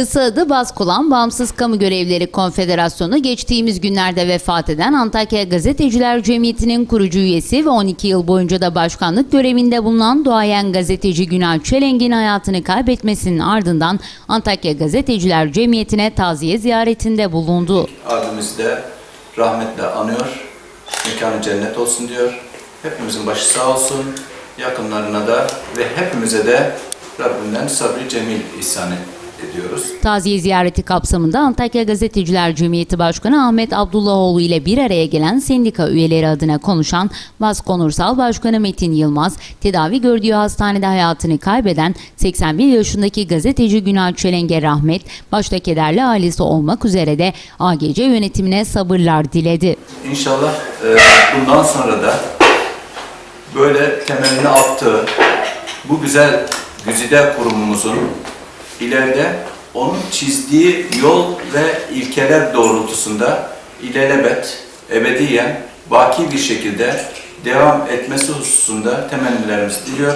Kısa adı Baskolan Bağımsız Kamu Görevlileri Konfederasyonu geçtiğimiz günlerde vefat eden Antakya Gazeteciler Cemiyeti'nin kurucu üyesi ve 12 yıl boyunca da başkanlık görevinde bulunan duayen gazeteci Günal Çelengin hayatını kaybetmesinin ardından Antakya Gazeteciler Cemiyeti'ne taziye ziyaretinde bulundu. Abimizi de rahmetle anıyor. Mekanı cennet olsun diyor. Hepimizin başı sağ olsun. Yakınlarına da ve hepimize de Rabbimden sabrı cemil ihsan ediyoruz. Taziye ziyareti kapsamında Antakya Gazeteciler Cemiyeti Başkanı Ahmet Abdullahoğlu ile bir araya gelen sendika üyeleri adına konuşan Bas Konursal Başkanı Metin Yılmaz, tedavi gördüğü hastanede hayatını kaybeden 81 yaşındaki gazeteci Günal Çelenge rahmet, başta kederli ailesi olmak üzere de AGC yönetimine sabırlar diledi. İnşallah e, bundan sonra da böyle temelini attığı bu güzel güzide kurumumuzun ileride onun çizdiği yol ve ilkeler doğrultusunda ilelebet, ebediyen, baki bir şekilde devam etmesi hususunda temennilerimizi diliyor.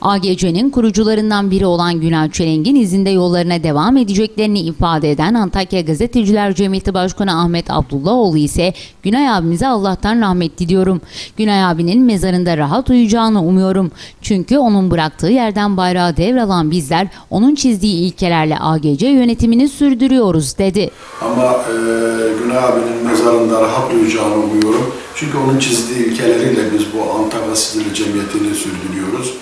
AGC'nin kurucularından biri olan Günal Çelengin izinde yollarına devam edeceklerini ifade eden Antakya Gazeteciler Cemiyeti Başkanı Ahmet Abdullahoğlu ise Günay abimize Allah'tan rahmet diliyorum. Günay abinin mezarında rahat uyuyacağını umuyorum. Çünkü onun bıraktığı yerden bayrağı devralan bizler onun çizdiği ilkelerle AGC yönetimini sürdürüyoruz dedi. Ama e, Günay abinin mezarında rahat uyuyacağını umuyorum. Çünkü onun çizdiği ilkeleriyle biz bu Antakya Sizili Cemiyeti'ni sürdürüyoruz.